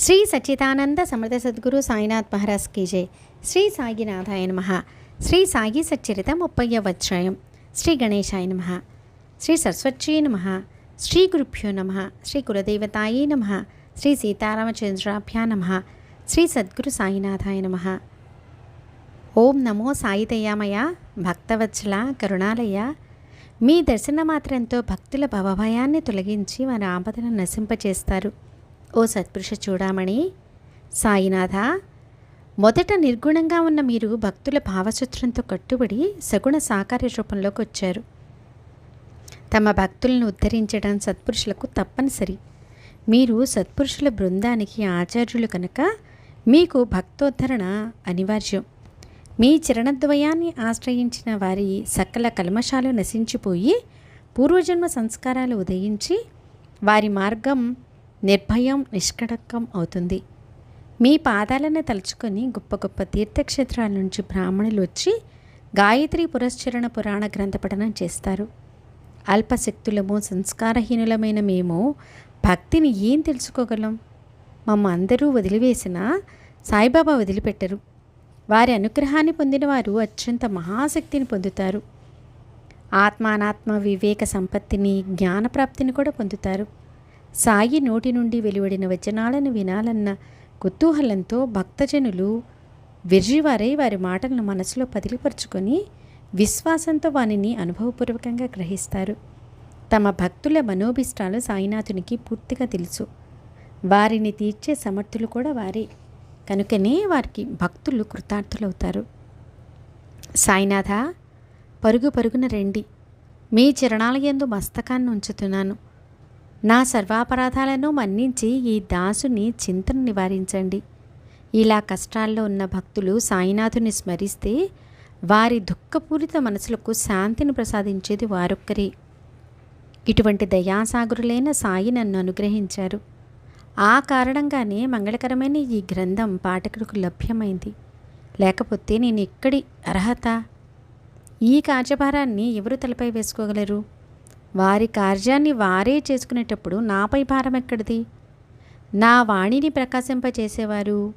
శ్రీ సచ్చిదానంద సమర్థ సద్గురు సాయినాథ్ మహారాజ్ కీ జై. శ్రీ సాయినాథాయ నమ. శ్రీ సాయి సచ్చరిత ముప్పయ్య అధ్యాయం. శ్రీ గణేశాయ నమ. శ్రీ సరస్వత్యై నమ. శ్రీ గురుభ్యో నమ. శ్రీ కులదేవతాయే నమ. శ్రీ సీతారామచంద్రాభ్యా నమ. శ్రీ సద్గురు సాయినాథాయ నమ. ఓం నమో సాయితయామయ భక్తవత్సల కరుణాలయ. మీ దర్శన మాత్రంతో భక్తుల భవభయాన్ని తొలగించి వారి ఆపదను నశింపచేస్తారు. ఓ సత్పురుష చూడామణి సాయినాథ మొదట నిర్గుణంగా ఉన్న మీరు భక్తుల భావసూత్రంతో కట్టుబడి సగుణ సాకార్య రూపంలోకి వచ్చారు. తమ భక్తులను ఉద్ధరించడం సత్పురుషులకు తప్పనిసరి. మీరు సత్పురుషుల బృందానికి ఆచార్యులు కనుక మీకు భక్తోద్ధరణ అనివార్యం. మీ చరణద్వయాన్ని ఆశ్రయించిన వారి సకల కల్మషాలు నశించిపోయి పూర్వజన్మ సంస్కారాలు ఉదయించి వారి మార్గం నిర్భయం నిష్కడకం అవుతుంది. మీ పాదాలను తలుచుకొని గొప్ప గొప్ప తీర్థక్షేత్రాల నుంచి బ్రాహ్మణులు వచ్చి గాయత్రి పురస్చరణ పురాణ గ్రంథ పఠనం చేస్తారు. అల్పశక్తులము సంస్కారహీనులమైన మేము భక్తిని ఏం తెలుసుకోగలం? మమ్మ అందరూ వదిలివేసిన సాయిబాబా వదిలిపెట్టరు. వారి అనుగ్రహాన్ని పొందినవారు అత్యంత మహాశక్తిని పొందుతారు. ఆత్మానాత్మ వివేక సంపత్తిని జ్ఞానప్రాప్తిని కూడా పొందుతారు. సాయి నోటి నుండి వెలువడిన వచనాలను వినాలన్న కుతూహలంతో భక్తజనులు విర్రివారై వారి మాటలను మనసులో పదిలిపరుచుకొని విశ్వాసంతో వానిని అనుభవపూర్వకంగా గ్రహిస్తారు. తమ భక్తుల మనోభిష్టాలు సాయినాథునికి పూర్తిగా తెలుసు. వారిని తీర్చే సమర్థులు కూడా వారే. కనుకనే వారికి భక్తులు కృతార్థులవుతారు. సాయినాథ పరుగు పరుగున రండి. మీ చరణాలయందు మస్తకాన్ని ఉంచుతున్నాను నా సర్వాపరాధాలను మన్నించి ఈ దాసుని చింతను నివారించండి. ఇలా కష్టాల్లో ఉన్న భక్తులు సాయినాథుని స్మరిస్తే వారి దుఃఖపూరిత మనసులకు శాంతిని ప్రసాదించేది వారొక్కరే. ఇటువంటి దయాసాగురులైన సాయి నన్ను అనుగ్రహించారు. ఆ కారణంగానే మంగళకరమైన ఈ గ్రంథం పాఠకులకు లభ్యమైంది. లేకపోతే నేను ఎక్కడి అర్హత? ఈ కార్యభారాన్ని ఎవరు తలపై వేసుకోగలరు? వారి కార్యాన్ని వారే చేసుకునేటప్పుడు నాపై భారం ఎక్కడిది? నా వాణిని ప్రకాశింపచేసేవారు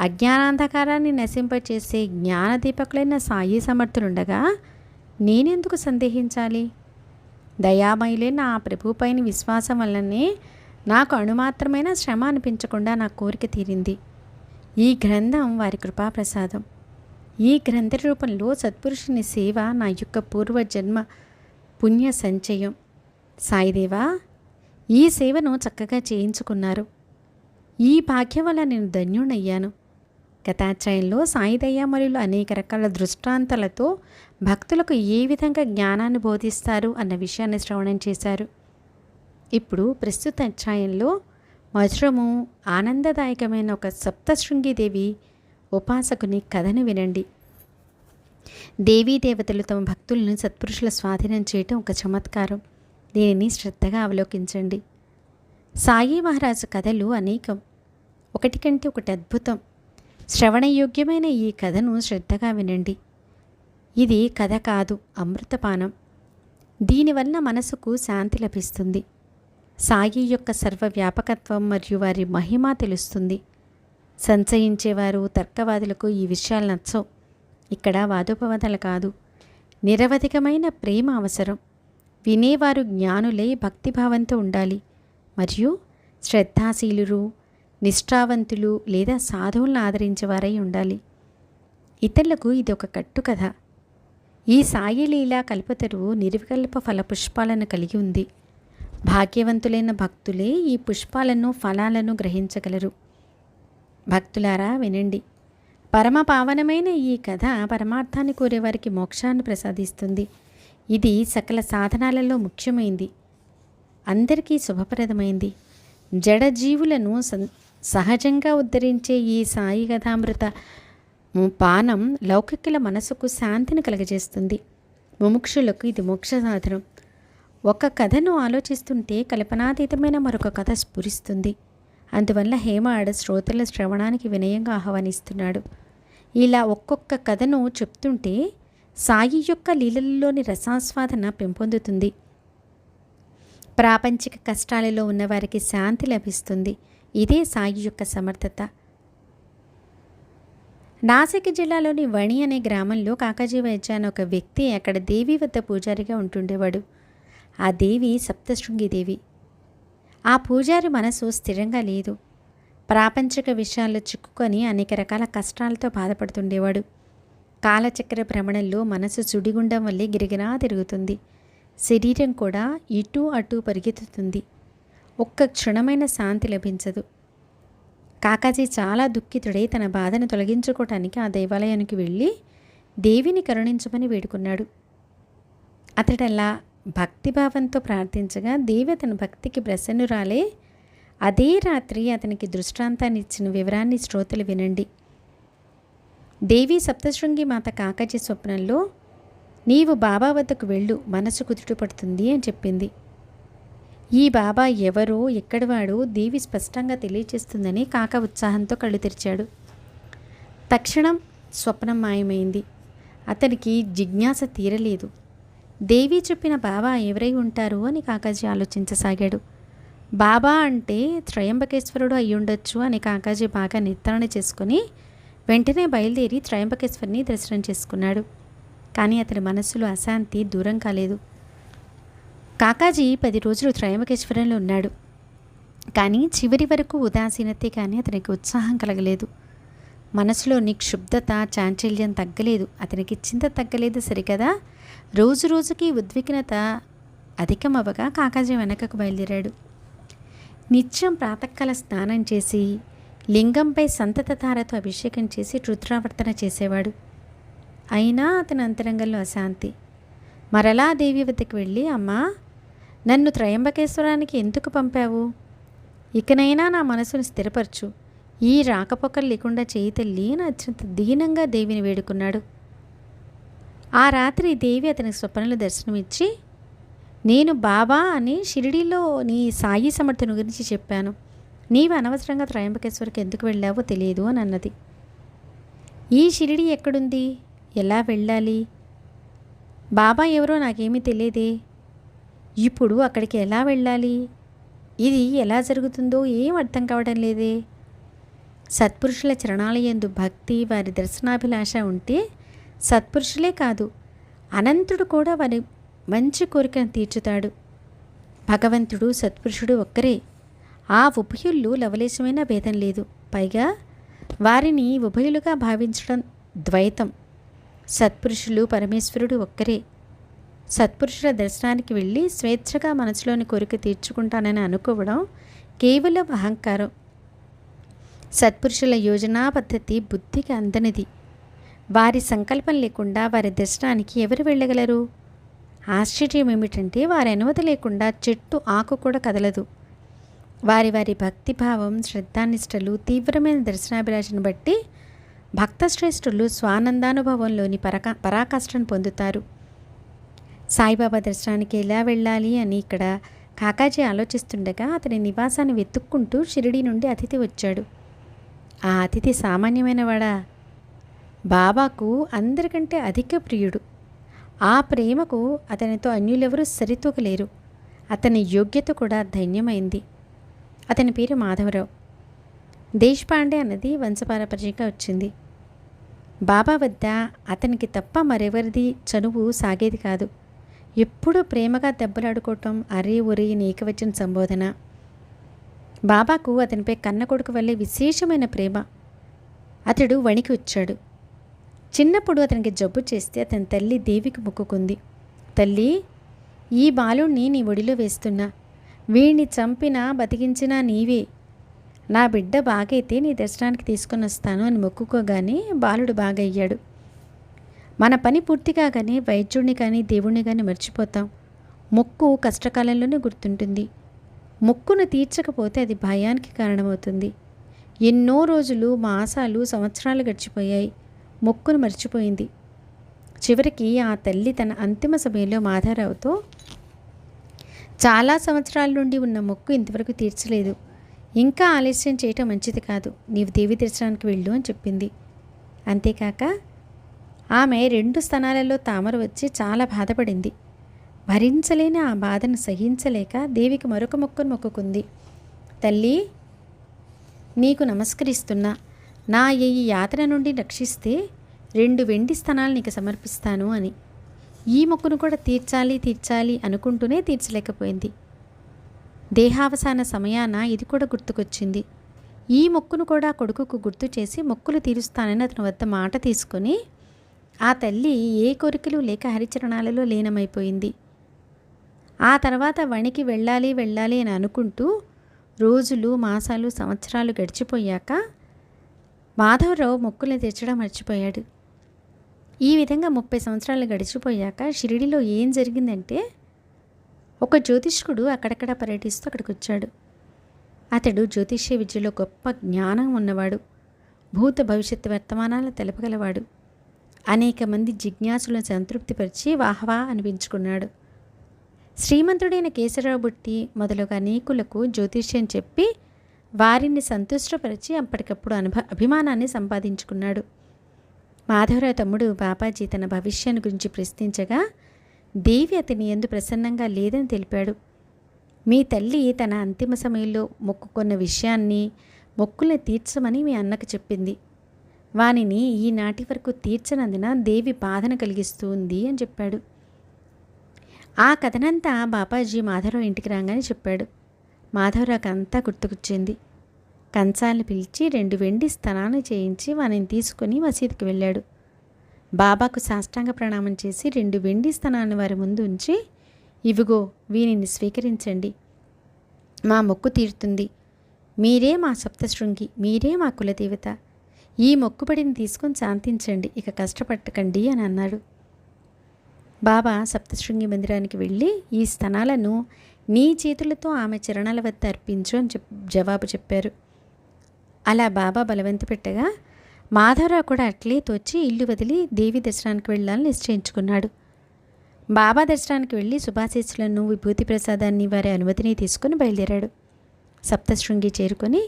అజ్ఞానాంధకారాన్ని నశింపచేసే జ్ఞానదీపకులైన సాయి సమర్థులుండగా నేనెందుకు సందేహించాలి? దయామయులే నా ప్రభుపైన విశ్వాసం వల్లనే నాకు అణుమాత్రమైన శ్రమ అనిపించకుండా నా కోరిక తీరింది. ఈ గ్రంథం వారి కృపాప్రసాదం. ఈ గ్రంథ రూపంలో సత్పురుషుని సేవ నా యొక్క పూర్వజన్మ పుణ్య సంచయం. సాయిదేవా ఈ సేవను చక్కగా చేయించుకున్నారు. ఈ భాగ్యం వల్ల నేను ధన్యుణయ్యాను గతాధ్యాయంలో సాయిదయ్యామరులు అనేక రకాల దృష్టాంతాలతో భక్తులకు ఏ విధంగా జ్ఞానాన్ని బోధిస్తారు అన్న విషయాన్ని శ్రవణం చేశారు. ఇప్పుడు ప్రస్తుత అధ్యాయంలో మధురము ఆనందదాయకమైన ఒక సప్తశృంగిదేవి ఉపాసకుని కథను వినండి. దేవీ దేవతలు తమ భక్తులను సత్పురుషుల స్వాధీనం చేయటం ఒక చమత్కారం. దీనిని శ్రద్ధగా అవలోకించండి. సాయి మహారాజు కథలు అనేకం. ఒకటి కంటే ఒకటి అద్భుతం. శ్రవణయోగ్యమైన ఈ కథను శ్రద్ధగా వినండి. ఇది కథ కాదు అమృతపానం. దీనివల్ల మనసుకు శాంతి లభిస్తుంది. సాయి యొక్క సర్వవ్యాపకత్వం మరియు వారి మహిమ తెలుస్తుంది. సంచయించేవారు తర్కవాదులకు ఈ విషయాలు నచ్చవు. ఇక్కడ వాదోపవాదాలు కాదు. నిరవధికమైన ప్రేమ అవసరం. వినేవారు జ్ఞానులై భక్తిభావంతో ఉండాలి. మరియు శ్రద్ధాశీలురు నిష్ఠావంతులు లేదా సాధువులను ఆదరించేవారై ఉండాలి. ఇతరులకు ఇది ఒక కట్టుకథ. ఈ సాయిలీలా కల్పతరువు నిర్వికల్ప ఫల పుష్పాలను కలిగి ఉంది. భాగ్యవంతులైన భక్తులే ఈ పుష్పాలను ఫలాలను గ్రహించగలరు. భక్తులారా వినండి. పరమ పావనమైన ఈ కథ పరమార్థాన్ని కోరేవారికి మోక్షాన్ని ప్రసాదిస్తుంది. ఇది సకల సాధనాలలో ముఖ్యమైంది. అందరికీ శుభప్రదమైంది. జడజీవులను సహజంగా ఉద్ధరించే ఈ సాయి కథామృత పానం లౌకికుల మనసుకు శాంతిని కలగజేస్తుంది. ముముక్షులకు ఇది మోక్ష సాధనం. ఒక కథను ఆలోచిస్తుంటే కల్పనాతీతమైన మరొక కథ స్ఫురిస్తుంది. అందువల్ల హేమాడ్ శ్రోతల శ్రవణానికి వినయంగా ఆహ్వానిస్తున్నాడు. ఇలా ఒక్కొక్క కథను చెప్తుంటే సాయి యొక్క లీలల్లోని రసాస్వాదన పెంపొందుతుంది. ప్రాపంచిక కష్టాలలో ఉన్నవారికి శాంతి లభిస్తుంది. ఇదే సాయి యొక్క సమర్థత. నాసిక్ జిల్లాలోని వణి అనే గ్రామంలో కాకాజీ వైద్య అనే ఒక వ్యక్తి అక్కడ దేవి వద్ద పూజారిగా ఉంటుండేవాడు. ఆ దేవి సప్తశృంగి దేవి. ఆ పూజారి మనసు స్థిరంగా లేదు. ప్రాపంచిక విషయాల్లో చిక్కుకొని అనేక రకాల కష్టాలతో బాధపడుతుండేవాడు. కాలచక్ర భ్రమణంలో మనసు సుడిగుండం వల్లే గిరిగిరా తిరుగుతుంది. శరీరం కూడా ఇటు అటు పరిగెత్తుతుంది. ఒక్క క్షణమైన శాంతి లభించదు. కాకాజీ చాలా దుఃఖితుడై తన బాధను తొలగించుకోవటానికి ఆ దేవాలయానికి వెళ్ళి దేవిని కరుణించమని వేడుకున్నాడు. అతడలా భక్తిభావంతో ప్రార్థించగా దేవి అతని భక్తికి ప్రసన్నురాలే అదే రాత్రి అతనికి దృష్టాంతాన్ని ఇచ్చిన వివరాన్ని శ్రోతలు వినండి. దేవి సప్తశృంగి మాత కాకాజీ స్వప్నంలో నీవు బాబా వద్దకు వెళ్ళు మనసు కుదుటపడుతుంది అని చెప్పింది. ఈ బాబా ఎవరో ఎక్కడివాడో దేవి స్పష్టంగా తెలియచేస్తుందని కాక ఉత్సాహంతో కళ్ళు తెరిచాడు. తక్షణం స్వప్నం మాయమైంది. అతనికి జిజ్ఞాస తీరలేదు. దేవి చెప్పిన బాబా ఎవరై ఉంటారు అని కాకాజీ ఆలోచించసాగాడు. బాబా అంటే త్రయంబకేశ్వరుడు అయ్యుండొచ్చు అని కాకాజీ బాగా నిర్ధారణ చేసుకుని వెంటనే బయలుదేరి త్రయంబకేశ్వరిని దర్శనం చేసుకున్నాడు. కానీ అతని మనస్సులో అశాంతి దూరం కాలేదు. కాకాజీ పది రోజులు త్రయంబకేశ్వరంలో ఉన్నాడు. కానీ చివరి వరకు ఉదాసీనతే కానీ అతనికి ఉత్సాహం కలగలేదు. మనసులో నిక్షుబ్దత చాంచల్యం తగ్గలేదు. అతనికి చింత తగ్గలేదు సరికదా రోజు రోజుకి ఉద్విగ్నత అధికమవ్వగా కాకాజీ వెనకకు బయలుదేరాడు. నిత్యం ప్రాతకాల స్నానం చేసి లింగంపై సంతత తారతో అభిషేకం చేసి రుద్రావర్తన చేసేవాడు. అయినా అతని అంతరంగంలో అశాంతి. మరలా దేవి వద్దకు వెళ్ళి అమ్మా నన్ను త్రయంబకేశ్వరానికి ఎందుకు పంపావు? ఇకనైనా నా మనసును స్థిరపరచు. ఈ రాకపోకలు లేకుండా చేయి తల్లి అని అత్యంత దీనంగా దేవిని వేడుకున్నాడు. ఆ రాత్రి దేవి అతనికి స్వప్నలు దర్శనమిచ్చి నేను బాబా అని షిరిడీలో నీ సాయి సమర్థుని గురించి చెప్పాను. నీవు అనవసరంగా త్రయంబకేశ్వరికి ఎందుకు వెళ్ళావో తెలియదు అని అన్నది. ఈ షిరిడి ఎక్కడుంది? ఎలా వెళ్ళాలి? బాబా ఎవరో నాకేమీ తెలియదే. ఇప్పుడు అక్కడికి ఎలా వెళ్ళాలి? ఇది ఎలా జరుగుతుందో ఏం అర్థం కావడం లేదే. సత్పురుషుల చరణాలయందు భక్తి వారి దర్శనాభిలాష ఉంటే సత్పురుషులే కాదు అనంతుడు కూడా వారి మంచి కోరికను తీర్చుతాడు. భగవంతుడు సత్పురుషుడు ఒక్కరే. ఆ ఉభయుళ్ళు లవలేశమైన భేదం లేదు. పైగా వారిని ఉభయులుగా భావించడం ద్వైతం. సత్పురుషులు పరమేశ్వరుడు ఒక్కరే. సత్పురుషుల దర్శనానికి వెళ్ళి స్వేచ్ఛగా మనసులోని కోరిక తీర్చుకుంటానని అనుకోవడం కేవలం అహంకారం. సత్పురుషుల యోజనా పద్ధతి బుద్ధికి అందనిది. వారి సంకల్పం లేకుండా వారి దర్శనానికి ఎవరు వెళ్ళగలరు? ఆశ్చర్యం ఏమిటంటే వారి అనుమతి లేకుండా చెట్టు ఆకు కూడా కదలదు. వారి వారి భక్తిభావం శ్రద్ధానిష్టలు తీవ్రమైన దర్శనాభిలాషను బట్టి భక్త శ్రేష్ఠులు స్వానందానుభవంలోని పరకా పరాకాష్ఠను పొందుతారు. సాయిబాబా దర్శనానికి ఎలా వెళ్ళాలి అని ఇక్కడ కాకాజీ ఆలోచిస్తుండగా అతని నివాసాన్ని వెతుక్కుంటూ షిరిడి నుండి అతిథి వచ్చాడు. ఆ అతిథి సామాన్యమైనవాడా బాబాకు అందరికంటే అధిక ప్రియుడు. ఆ ప్రేమకు అతనితో అన్యులెవరూ సరితూగలేరు అతని యోగ్యత కూడా ధన్యమైంది. అతని పేరు మాధవరావు. దేశపాండే అన్నది వంశపారపర్యంగా వచ్చింది. బాబా వద్ద అతనికి తప్ప మరెవరిది చనువు సాగేది కాదు. ఎప్పుడూ ప్రేమగా దెబ్బలాడుకోవటం అరే ఒరే నీకవచ్చిన సంబోధన. బాబాకు అతనిపై కన్న కొడుకు వల్లే విశేషమైన ప్రేమ. అతడు వణికి వచ్చాడు. చిన్నప్పుడు అతనికి జబ్బు చేస్తే అతని తల్లి దేవికి మొక్కుకుంది. తల్లి ఈ బాలుణ్ణి నీ ఒడిలో వేస్తున్నా. వీణ్ణి చంపినా బతికించినా నీవే. నా బిడ్డ బాగైతే నీ దర్శనానికి తీసుకొని వస్తాను అని మొక్కుకోగానే బాలుడు బాగయ్యాడు. మన పని పూర్తి కాగానే వైద్యుడిని కానీ దేవుణ్ణి కానీ మర్చిపోతాం. మొక్కు కష్టకాలంలోనే గుర్తుంటుంది. మొక్కును తీర్చకపోతే అది భయానికి కారణమవుతుంది. ఎన్నో రోజులు మాసాలు సంవత్సరాలు గడిచిపోయాయి. మొక్కును మర్చిపోయింది. చివరికి ఆ తల్లి తన అంతిమ సమయంలో మాధారావుతో చాలా సంవత్సరాల నుండి ఉన్న మొక్కు ఇంతవరకు తీర్చలేదు. ఇంకా ఆలస్యం చేయటం మంచిది కాదు. నీవు దేవి దర్శనానికి వెళ్ళు అని చెప్పింది. అంతేకాక ఆమె రెండు స్థానాలలో తామర వచ్చి చాలా బాధపడింది. భరించలేని ఆ బాధను సహించలేక దేవికి మరొక మొక్కను మొక్కుకుంది. తల్లి నీకు నమస్కరిస్తున్నా. నా ఈ యాతన నుండి రక్షిస్తే రెండు వెండి స్థనాలు నీకు సమర్పిస్తాను అని. ఈ మొక్కును కూడా తీర్చాలి తీర్చాలి అనుకుంటూనే తీర్చలేకపోయింది. దేహావసాన సమయాన ఇది కూడా గుర్తుకొచ్చింది. ఈ మొక్కును కూడా కొడుకుకు గుర్తు చేసి మొక్కులు తీరుస్తానని అతని వద్ద మాట తీసుకొని ఆ తల్లి ఏ కోరికలు లేక హరిచరణాలలో లీనమైపోయింది. ఆ తర్వాత వణికి వెళ్ళాలి వెళ్ళాలి అని అనుకుంటూ రోజులు మాసాలు సంవత్సరాలు గడిచిపోయాక మాధవరావు మొక్కులు తెచ్చడం మర్చిపోయాడు. ఈ విధంగా ముప్పై సంవత్సరాలు గడిచిపోయాక షిరిడిలో ఏం జరిగిందంటే ఒక జ్యోతిష్కుడు అక్కడక్కడ పర్యటిస్తూ అక్కడికి వచ్చాడు అతడు జ్యోతిష్య విద్యలో గొప్ప జ్ఞానం ఉన్నవాడు భూత భవిష్యత్తు వర్తమానాలు తెలపగలవాడు. అనేక మంది జిజ్ఞాసులను సంతృప్తిపరిచి వాహవా అనిపించుకున్నాడు. శ్రీమంతుడైన కేశవరావు బుట్టి మొదలుగా అనేకులకు జ్యోతిష్యం చెప్పి వారిని సంతుష్టపరిచి అప్పటికప్పుడు అనుభ అభిమానాన్ని సంపాదించుకున్నాడు. మాధవరావు తమ్ముడు బాపాజీ తన భవిష్యాన్ని గురించి ప్రశ్నించగా దేవి అతని ఎందు ప్రసన్నంగా లేదని తెలిపాడు. మీ తల్లి తన అంతిమ సమయంలో మొక్కుకున్న విషయాన్ని మొక్కుల్ని తీర్చమని మీ అన్నకు చెప్పింది. వానిని ఈనాటి వరకు తీర్చనందున దేవి బాధన కలిగిస్తూ ఉంది అని చెప్పాడు. ఆ కథనంతా బాపాజీ మాధవరావు ఇంటికి రాగానే చెప్పాడు. మాధవరావుకి అంతా గుర్తుకొచ్చింది. కంచాలను పిలిచి రెండు వెండి స్థనాన్ని చేయించి వానిని తీసుకొని మసీదుకి వెళ్ళాడు. బాబాకు సాష్టాంగ ప్రణామం చేసి రెండు వెండి స్తనాన్ని వారి ముందు ఉంచి ఇవిగో వీనిని స్వీకరించండి. మా మొక్కు తీరుతుంది. మీరే మా సప్తశృంగి మీరే మా కులదేవత. ఈ మొక్కుబడిని తీసుకొని శాంతించండి ఇక కష్టపట్టకండి అని అన్నాడు. బాబా సప్తశృంగి మందిరానికి వెళ్ళి ఈ స్థనాలను నీ చేతులతో ఆమె చరణాల వద్ద అర్పించు అని చెప్ జవాబు చెప్పారు. అలా బాబా బలవంత పెట్టగా మాధవరావు కూడా అట్లే తోచి ఇల్లు వదిలి దేవి దర్శనానికి వెళ్ళాలని నిశ్చయించుకున్నాడు. బాబా దర్శనానికి వెళ్ళి శుభాశీస్సులను విభూతి ప్రసాదాన్ని వారి అనుమతిని తీసుకుని బయలుదేరాడు. సప్తశృంగి చేరుకొని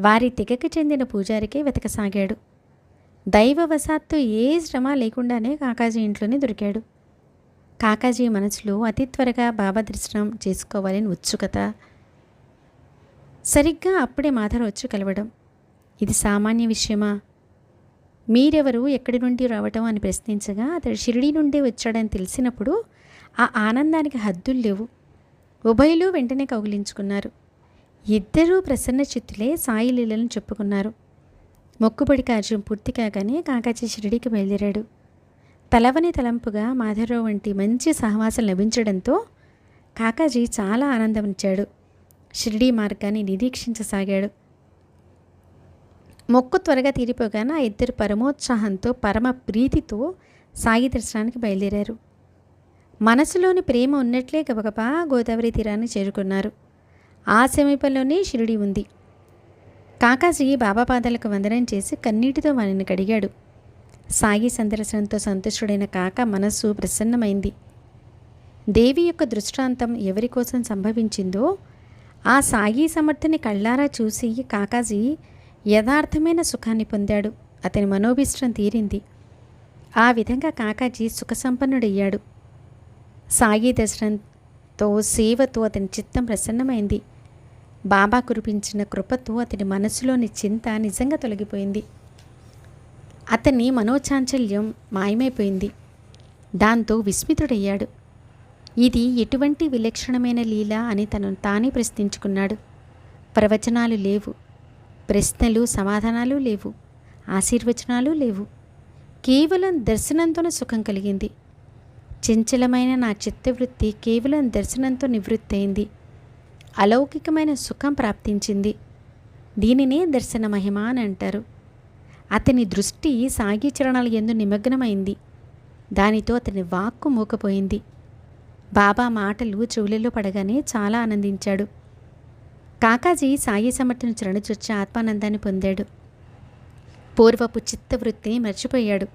వారి తెగకి చెందిన పూజారికే వెతకసాగాడు. దైవవశాత్తు ఏ శ్రమ లేకుండానే కాకాజీ ఇంట్లోనే దొరికాడు. కాకాజీ మనసులో అతి త్వరగా బాబా దర్శనం చేసుకోవాలని ఉత్సుకత సరిగ్గా అప్పుడే మాధవ్ వచ్చి కలవడం. ఇది సామాన్య విషయమా? మీరెవరు? ఎక్కడి నుండి రావటం అని ప్రశ్నించగా అతడు షిరిడి నుండి వచ్చాడని తెలిసినప్పుడు ఆ ఆనందానికి హద్దులు లేవు. ఉభయులు వెంటనే కౌగిలించుకున్నారు. ఇద్దరూ ప్రసన్న చిత్తులే సాయి లీలను చెప్పుకున్నారు. మొక్కుబడి కార్యం పూర్తి కాగానే కాకాచి షిరిడికి బయలుదేరాడు. తలవని తలంపుగా మాధవరావు వంటి మంచి సహవాసం లభించడంతో కాకాజీ చాలా ఆనందమిచ్చాడు షిరిడీ మార్గాన్ని నిరీక్షించసాగాడు. మొక్కు త్వరగా తీరిపోగానే ఆ ఇద్దరు పరమోత్సాహంతో పరమ ప్రీతితో సాయి దర్శనానికి బయలుదేరారు. మనసులోని ప్రేమ ఉన్నట్లే గబగబా గోదావరి తీరాన్ని చేరుకున్నారు. ఆ సమీపంలోనే షిరిడి ఉంది. కాకాజీ బాబా పాదాలకు వందనం చేసి కన్నీటితో వారిని కడిగాడు. సాయి సందర్శనంతో సంతుష్టుడైన కాక మనస్సు ప్రసన్నమైంది. దేవి యొక్క దృష్టాంతం ఎవరి కోసం సంభవించిందో ఆ సాయి సమర్థని కళ్ళారా చూసి కాకాజీ యథార్థమైన సుఖాన్ని పొందాడు. అతని మనోభిష్టం తీరింది. ఆ విధంగా కాకాజీ సుఖసంపన్నుడయ్యాడు. సాయి దర్శనంతో సేవతో అతని చిత్తం ప్రసన్నమైంది. బాబా కురిపించిన కృపతో అతని మనసులోని చింత నిజంగా తొలగిపోయింది. అతని మనోచాంచల్యం మాయమైపోయింది. దాంతో విస్మితుడయ్యాడు. ఇది ఎటువంటి విలక్షణమైన లీల అని తను తానే ప్రశ్నించుకున్నాడు. ప్రవచనాలు లేవు. ప్రశ్నలు సమాధానాలు లేవు. ఆశీర్వచనాలు లేవు. కేవలం దర్శనంతోనే సుఖం కలిగింది. చంచలమైన నా చిత్తవృత్తి కేవలం దర్శనంతో నివృత్తి అయింది. అలౌకికమైన సుఖం ప్రాప్తించింది. దీనినే దర్శన మహిమ అని అంటారు. అతని దృష్టి సాగి చరణాల ఎందు నిమగ్నమైంది. దానితో అతని వాక్కు మూకపోయింది. బాబా మాటలు చెవులలో పడగానే చాలా ఆనందించాడు. కాకాజీ సాయి సమర్థను చరణచొచ్చి ఆత్మానందాన్ని పొందాడు. పూర్వపు చిత్తవృత్తిని మర్చిపోయాడు.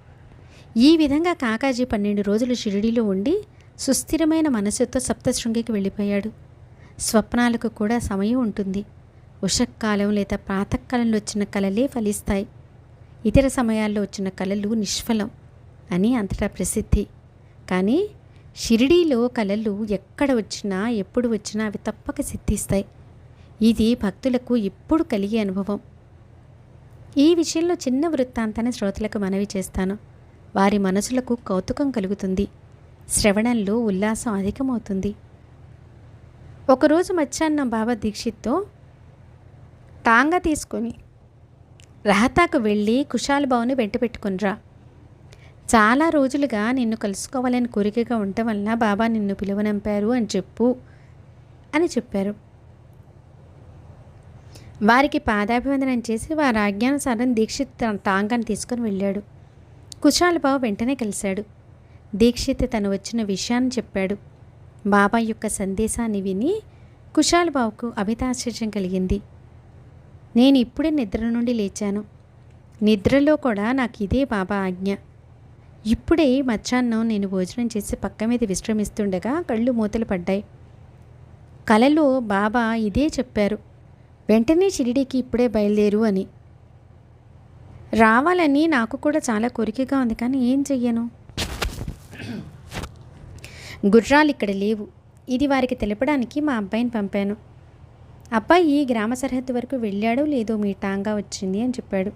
ఈ విధంగా కాకాజీ పన్నెండు రోజులు షిరిడీలో ఉండి సుస్థిరమైన మనసుతో సప్తశృంగికి వెళ్ళిపోయాడు. స్వప్నాలకు కూడా సమయం ఉంటుంది. ఉషక్కాలం లేదా ప్రాతకాలంలో వచ్చిన కలలే ఫలిస్తాయి. ఇతర సమయాల్లో వచ్చిన కళలు నిష్ఫలం అని అంతటా ప్రసిద్ధి. కానీ షిరిడీలో కళలు ఎక్కడ వచ్చినా ఎప్పుడు వచ్చినా అవి తప్పక సిద్ధిస్తాయి. ఇది భక్తులకు ఎప్పుడు కలిగే అనుభవం. ఈ విషయంలో చిన్న వృత్తాంతాన్ని శ్రోతలకు మనవి చేస్తాను. వారి మనసులకు కౌతుకం కలుగుతుంది. శ్రవణంలో ఉల్లాసం అధికమవుతుంది. ఒకరోజు మధ్యాహ్నం బాబా దీక్షిత్తో టాంగా తీసుకొని రహతాకు వెళ్ళి కుషాల్ బావుని వెంట పెట్టుకునిరా. చాలా రోజులుగా నిన్ను కలుసుకోవాలని కోరికగా ఉండటం వలన బాబా నిన్ను పిలువనంపారు అని చెప్పు అని చెప్పారు. వారికి పాదాభివందనం చేసి వారి ఆజ్ఞానుసారం దీక్షిత్ తన తాంగాన్ని తీసుకొని వెళ్ళాడు. కుశాలబాబు వెంటనే కలిశాడు. దీక్షిత్ తను వచ్చిన విషయాన్ని చెప్పాడు. బాబా యొక్క సందేశాన్ని విని కుషాల్ బాబుకు అమితాశ్చర్యం కలిగింది. నేను ఇప్పుడే నిద్ర నుండి లేచాను. నిద్రలో కూడా నాకు ఇదే బాబా ఆజ్ఞ. ఇప్పుడే మధ్యాహ్నం నేను భోజనం చేసి పక్క మీద విశ్రమిస్తుండగా కళ్ళు మూతలు పడ్డాయి. కలలో బాబా ఇదే చెప్పారు. వెంటనే షిరిడీకి ఇప్పుడే బయలుదేరు అని. రావాలని నాకు కూడా చాలా కోరికగా ఉంది కానీ ఏం చెయ్యను? గుర్రాలు ఇక్కడ లేవు. ఇది వారికి తెలపడానికి మా అబ్బాయిని పంపాను. అబ్బాయి గ్రామ సరిహద్దు వరకు వెళ్ళాడో లేదో మీ టాంగా వచ్చింది అని చెప్పాడు.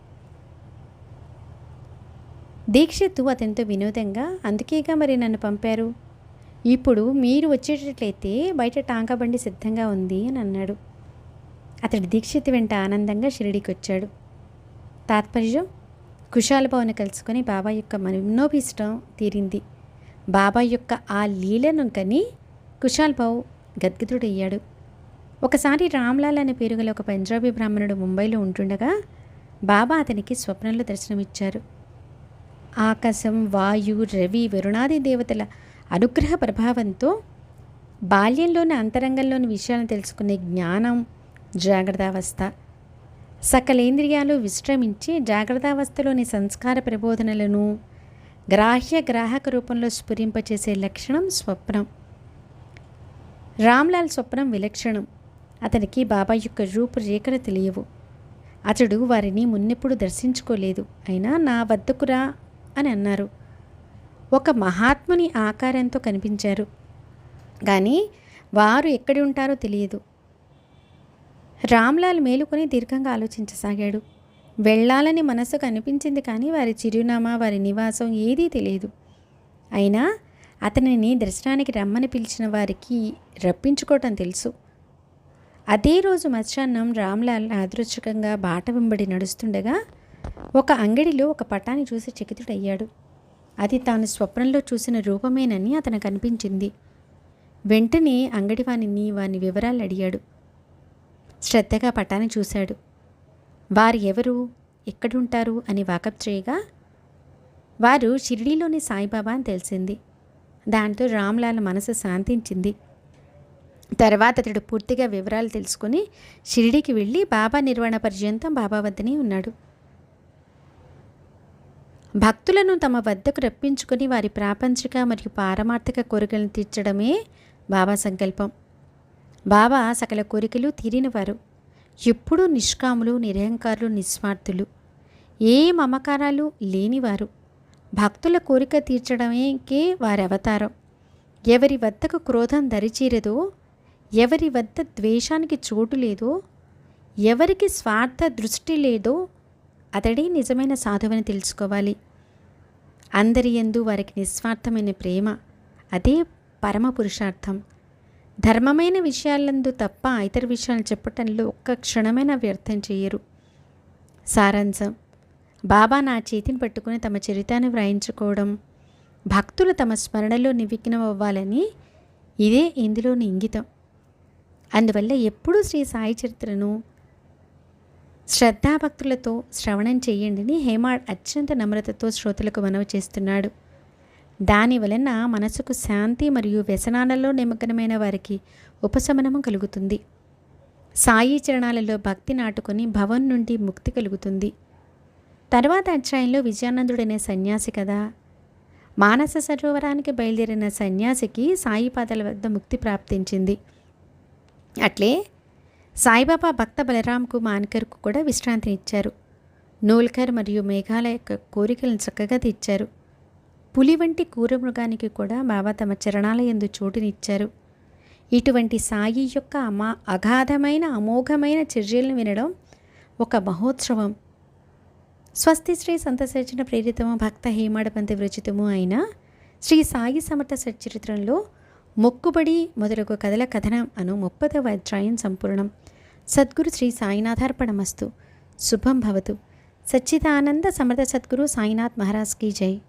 దీక్షిత్తు అతనితో వినోదంగా అందుకేగా మరి నన్ను పంపారు? ఇప్పుడు మీరు వచ్చేటట్లయితే బయట టాంకా బండి సిద్ధంగా ఉంది అని అన్నాడు. అతడు దీక్షిత్ వెంట ఆనందంగా షిరిడీకి వచ్చాడు తాత్పర్యం? కుశాల భవన్ కలుసుకొని బాబా యొక్క మనోభీష్టం తీరింది. బాబా యొక్క ఆ లీలను కని కుశాల్ బావు గద్గదుడయ్యాడు. ఒకసారి రామ్లాల్ అనే పేరు గల ఒక పంజాబీ బ్రాహ్మణుడు ముంబైలో ఉంటుండగా బాబా అతనికి స్వప్నంలో దర్శనమిచ్చారు. ఆకాశం వాయు రవి వరుణాది దేవతల అనుగ్రహ ప్రభావంతో బాల్యంలోని అంతరంగంలోని విషయాలను తెలుసుకునే జ్ఞానం జాగ్రత్తావస్థ సకలేంద్రియాలు విశ్రమించి జాగ్రత్తావస్థలోని సంస్కార ప్రబోధనలను గ్రాహ్య గ్రాహక రూపంలో స్ఫురింపచేసే లక్షణం స్వప్నం. రామ్లాల్ స్వప్నం విలక్షణం. అతనికి బాబా యొక్క రూపురేఖలు తెలియవు. అతడు వారిని మున్నెప్పుడు దర్శించుకోలేదు. అయినా నా వద్దకురా అని అన్నారు. ఒక మహాత్ముని ఆకారంతో కనిపించారు. కానీ వారు ఎక్కడి ఉంటారో తెలియదు. రామ్లాల్ మేలుకొని దీర్ఘంగా ఆలోచించసాగాడు. వెళ్ళాలని మనసుకు అనిపించింది కానీ వారి చిరునామా వారి నివాసం ఏదీ తెలియదు. అయినా అతనిని దర్శనానికి రమ్మని పిలిచిన వారికి రప్పించుకోవటం తెలుసు. అదే రోజు మధ్యాహ్నం రామ్లాల్ యాదృచ్ఛికంగా బాట వెంబడి నడుస్తుండగా ఒక అంగడిలో ఒక పటాన్ని చూసి చకితుడయ్యాడు అది తాను స్వప్నంలో చూసిన రూపమేనని అతనికి అనిపించింది వెంటనే అంగడి వాణిని వాని వివరాలు అడిగాడు. శ్రద్ధగా పటాన్ని చూశాడు. వారు ఎవరు? ఎక్కడుంటారు? అని వాకప్ చేయగా వారు షిరిడీలోని సాయిబాబా అని తెలిసింది. దాంతో రామ్లాల్ మనసు శాంతించింది. తర్వాత అతడు పూర్తిగా వివరాలు తెలుసుకుని షిరిడీకి వెళ్ళి బాబా నిర్వహణ పర్యంతం బాబా వద్దనే ఉన్నాడు. భక్తులను తమ వద్దకు రప్పించుకొని వారి ప్రాపంచిక మరియు పారమార్థిక కోరికలను తీర్చడమే బాబా సంకల్పం. బాబా సకల కోరికలు తీరినవారు. ఎప్పుడూ నిష్కాములు నిరహంకారులు నిస్వార్థులు. ఏ మమకారాలు లేనివారు. భక్తుల కోరిక తీర్చడమేకే వారి అవతారం. ఎవరి వద్దకు క్రోధం దరిచీరదో ఎవరి వద్ద ద్వేషానికి చోటు లేదో ఎవరికి స్వార్థ దృష్టి లేదో అతడే నిజమైన సాధువని తెలుసుకోవాలి. అందరి ఎందు వారికి నిస్వార్థమైన ప్రేమ అదే పరమ పురుషార్థం. ధర్మమైన విషయాలందు తప్ప ఇతర విషయాలు చెప్పటంలో ఒక్క క్షణమైన వ్యర్థం చేయరు. సారాంశం బాబా నా చేతిని పట్టుకుని తమ చరితాన్ని వ్రాయించుకోవడం భక్తులు తమ స్మరణలో నివిఘ్నం అవ్వాలని ఇదే ఇందులోని ఇంగితం. అందువల్ల ఎప్పుడూ శ్రీ సాయి చరిత్రను శ్రద్ధాభక్తులతో శ్రవణం చేయండిని హేమాడ్ అత్యంత నమ్రతతో శ్రోతలకు మనవి చేస్తున్నాడు. దాని వలన మనసుకు శాంతి మరియు వ్యసనాలలో నిమగ్నమైన వారికి ఉపశమనము కలుగుతుంది. సాయి చరణాలలో భక్తి నాటుకొని భవన్ నుండి ముక్తి కలుగుతుంది. తర్వాత అధ్యాయంలో విజయానందుడనే సన్యాసి కదా. మానస సరోవరానికి బయలుదేరిన సన్యాసికి సాయి పాదాల వద్ద ముక్తి ప్రాప్తించింది. అట్లే సాయిబాబా భక్త బలరాంకు మాన్కర్కు కూడా విశ్రాంతిని ఇచ్చారు. నూల్కర్ మరియు మేఘాల యొక్క కోరికలను చక్కగా తీర్చారు. పులి వంటి క్రూరమృగానికి కూడా బాబా తమ చరణాల యందు చోటునిచ్చారు ఇటువంటి సాయి యొక్క అమా అగాధమైన అమోఘమైన చర్యలను వినడం ఒక మహోత్సవం. స్వస్తి శ్రీ సంతసర్చన ప్రేరితము భక్త హేమాడపంతి విరచితము అయిన శ్రీ సాయి సమర్థ సచ్చరిత్రంలో మొక్కుబడి మొదలగు కథల కథనం అను ముప్పదవ అధ్యాయం సంపూర్ణం. సద్గురు శ్రీ సాయినాథార్పణమస్తు. శుభం భవతు. సచ్చిదానంద సమర్థ సద్గురు సాయినాథ్ మహారాజ్ కీ జై.